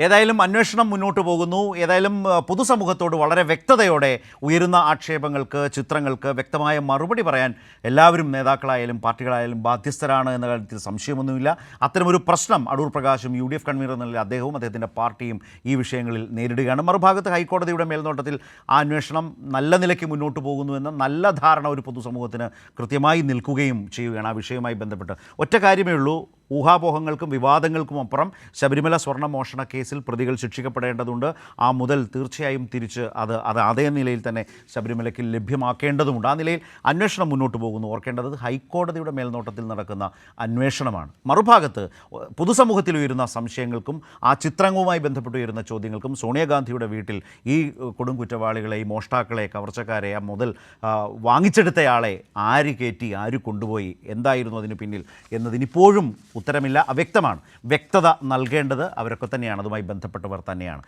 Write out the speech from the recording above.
ഏതായാലും അന്വേഷണം മുന്നോട്ട് പോകുന്നു. ഏതായാലും പൊതുസമൂഹത്തോട് വളരെ വ്യക്തതയോടെ ഉയരുന്ന ആക്ഷേപങ്ങൾക്ക് ചിത്രങ്ങൾക്ക് വ്യക്തമായ മറുപടി പറയാൻ എല്ലാവരും നേതാക്കളായാലും പാർട്ടികളായാലും ബാധ്യസ്ഥരാണ് എന്ന കാര്യത്തിൽ സംശയമൊന്നുമില്ല. അത്തരമൊരു പ്രശ്നം അടൂർ പ്രകാശും യു ഡി എഫ് കൺവീനർ എന്നുള്ള അദ്ദേഹവും അദ്ദേഹത്തിന്റെ പാർട്ടിയും ഈ വിഷയങ്ങളിൽ നേരിടുകയാണ്. മറുഭാഗത്ത് ഹൈക്കോടതിയുടെ മേൽനോട്ടത്തിൽ ആ അന്വേഷണം നല്ല നിലയ്ക്ക് മുന്നോട്ട് പോകുന്നുവെന്ന നല്ല ധാരണ ഒരു പൊതുസമൂഹത്തിന് കൃത്യമായി നിൽക്കുകയും ചെയ്യുകയാണ്. ആ വിഷയവുമായി ബന്ധപ്പെട്ട് ഒറ്റ കാര്യമേ ഉള്ളൂ. ഊഹാപോഹങ്ങൾക്കും വിവാദങ്ങൾക്കും അപ്പുറം ശബരിമല സ്വർണ മോഷണ കേസിൽ പ്രതികൾ ശിക്ഷിക്കപ്പെടേണ്ടതുണ്ട്. ആ മുതൽ തീർച്ചയായും തിരിച്ച് അത് അത് അതേ നിലയിൽ തന്നെ ശബരിമലയ്ക്ക് ലഭ്യമാക്കേണ്ടതുണ്ട് ആ നിലയിൽ അന്വേഷണം മുന്നോട്ട് പോകുന്നു. ഓർക്കേണ്ടത് ഹൈക്കോടതിയുടെ മേൽനോട്ടത്തിൽ നടക്കുന്ന അന്വേഷണമാണ്. മറുഭാഗത്ത് പൊതുസമൂഹത്തിൽ ഉയരുന്ന സംശയങ്ങൾക്കും ആ ചിത്രങ്ങളുമായി ബന്ധപ്പെട്ട് ഉയരുന്ന ചോദ്യങ്ങൾക്കും സോണിയാഗാന്ധിയുടെ വീട്ടിൽ ഈ കൊടും കുറ്റവാളികളെ ഈ മോഷ്ടാക്കളെ കവർച്ചക്കാരെ ആ മുതൽ വാങ്ങിച്ചെടുത്തയാളെ ആര് കയറ്റി ആര് കൊണ്ടുപോയി എന്തായിരുന്നു അതിന് പിന്നിൽ എന്നതിനിപ്പോഴും ഉത്തരമില്ല. അവ്യക്തമാണ് വ്യക്തത നൽകേണ്ടത് അവരൊക്കെ തന്നെയാണ്. അതുമായി ബന്ധപ്പെട്ടവർ തന്നെയാണ്.